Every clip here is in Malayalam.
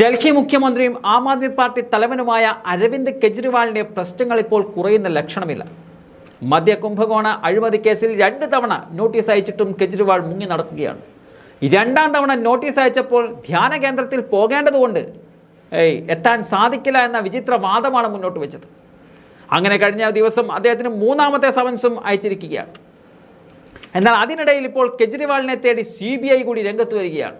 ഡൽഹി മുഖ്യമന്ത്രിയും ആം ആദ്മി പാർട്ടി തലവനുമായ അരവിന്ദ് കെജ്രിവാളിന്റെ പ്രശ്നങ്ങൾ ഇപ്പോൾ കുറയുന്ന ലക്ഷണമില്ല. മദ്യ കുംഭകോണ അഴിമതി കേസിൽ രണ്ട് തവണ നോട്ടീസ് അയച്ചിട്ടും കെജ്രിവാൾ മുങ്ങി നടക്കുകയാണ്. രണ്ടാം തവണ നോട്ടീസ് അയച്ചപ്പോൾ ധ്യാന കേന്ദ്രത്തിൽ പോകേണ്ടതുകൊണ്ട് എത്താൻ സാധിക്കില്ല എന്ന വിചിത്ര വാദമാണ് മുന്നോട്ട് വെച്ചത്. അങ്ങനെ കഴിഞ്ഞ ദിവസം അദ്ദേഹത്തിന് മൂന്നാമത്തെ സമൻസും അയച്ചിരിക്കുകയാണ്. എന്നാൽ അതിനിടയിൽ ഇപ്പോൾ കെജ്രിവാളിനെ തേടി സി കൂടി രംഗത്ത് വരികയാണ്.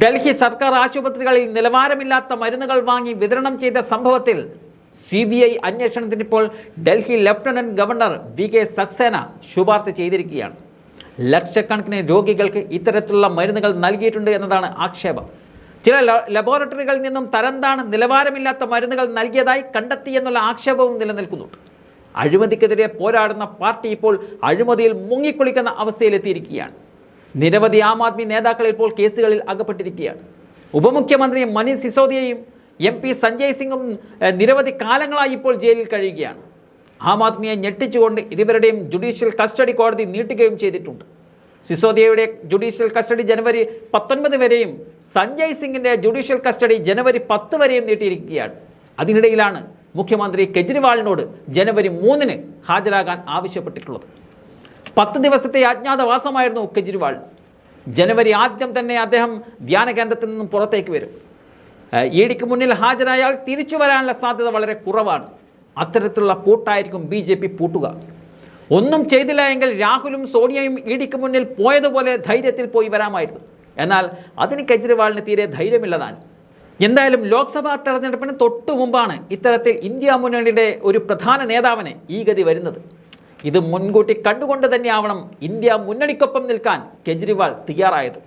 ഡൽഹി സർക്കാർ ആശുപത്രികളിൽ നിലവാരമില്ലാത്ത മരുന്നുകൾ വാങ്ങി വിതരണം ചെയ്ത സംഭവത്തിൽ സി ബി ഐ അന്വേഷണത്തിന് ഇപ്പോൾ Delhi lieutenant governor V K Saxena ശുപാർശ ചെയ്തിരിക്കുകയാണ്. ലക്ഷക്കണക്കിന് രോഗികൾക്ക് ഇത്തരത്തിലുള്ള മരുന്നുകൾ നൽകിയിട്ടുണ്ട് എന്നതാണ് ആക്ഷേപം. ചില ലബോറട്ടറികളിൽ നിന്നും തരംതാണ് നിലവാരമില്ലാത്ത മരുന്നുകൾ നൽകിയതായി കണ്ടെത്തിയെന്നുള്ള ആക്ഷേപവും നിലനിൽക്കുന്നുണ്ട്. അഴിമതിക്കെതിരെ പോരാടുന്ന പാർട്ടി ഇപ്പോൾ അഴിമതിയിൽ മുങ്ങിക്കുളിക്കുന്ന അവസ്ഥയിലെത്തിയിരിക്കുകയാണ്. നിരവധി ആം ആദ്മി നേതാക്കൾ ഇപ്പോൾ കേസുകളിൽ അകപ്പെട്ടിരിക്കുകയാണ്. ഉപമുഖ്യമന്ത്രി മനീഷ് സിസോദിയയും എം പി സഞ്ജയ് സിംഗും നിരവധി കാലങ്ങളായി ഇപ്പോൾ ജയിലിൽ കഴിയുകയാണ്. ആം ആദ്മിയെ ഞെട്ടിച്ചുകൊണ്ട് ഇരുവരുടെയും ജുഡീഷ്യൽ കസ്റ്റഡി കോടതി നീട്ടുകയും ചെയ്തിട്ടുണ്ട്. സിസോദിയയുടെ ജുഡീഷ്യൽ കസ്റ്റഡി ജനുവരി പത്തൊൻപത് വരെയും സഞ്ജയ് സിംഗിന്റെ ജുഡീഷ്യൽ കസ്റ്റഡി ജനുവരി പത്ത് വരെയും നീട്ടിയിരിക്കുകയാണ്. അതിനിടയിലാണ് മുഖ്യമന്ത്രി കെജ്രിവാളിനോട് ജനുവരി മൂന്നിന് ഹാജരാകാൻ ആവശ്യപ്പെട്ടിട്ടുള്ളത്. പത്ത് ദിവസത്തെ അജ്ഞാതവാസമായിരുന്നു കെജ്രിവാൾ. ജനുവരി ആദ്യം തന്നെ അദ്ദേഹം ധ്യാന കേന്ദ്രത്തിൽ നിന്നും പുറത്തേക്ക് വരും. ഇ ഡിക്ക് മുന്നിൽ ഹാജരായാൽ തിരിച്ചു വരാനുള്ള സാധ്യത വളരെ കുറവാണ്. അത്തരത്തിലുള്ള പൂട്ടായിരിക്കും ബി ജെ പി പൂട്ടുക. ഒന്നും ചെയ്തില്ല എങ്കിൽ രാഹുലും സോണിയയും ഇഡിക്ക് മുന്നിൽ പോയതുപോലെ ധൈര്യത്തിൽ പോയി വരാമായിരുന്നു. എന്നാൽ അതിന് കെജ്രിവാളിന് തീരെ ധൈര്യമില്ലതാണ് എന്തായാലും ലോക്സഭാ തെരഞ്ഞെടുപ്പിന് തൊട്ടു മുമ്പാണ് ഇത്തരത്തിൽ ഇന്ത്യ മുന്നണിയുടെ ഒരു പ്രധാന നേതാവിന് ഈ ഗതി വരുന്നത്. ഇത് മുൻകൂട്ടി കണ്ടുകൊണ്ട് തന്നെയാവണം ഇന്ത്യ മുന്നണിക്കൊപ്പം നിൽക്കാൻ കെജ്രിവാൾ തയ്യാറായത്.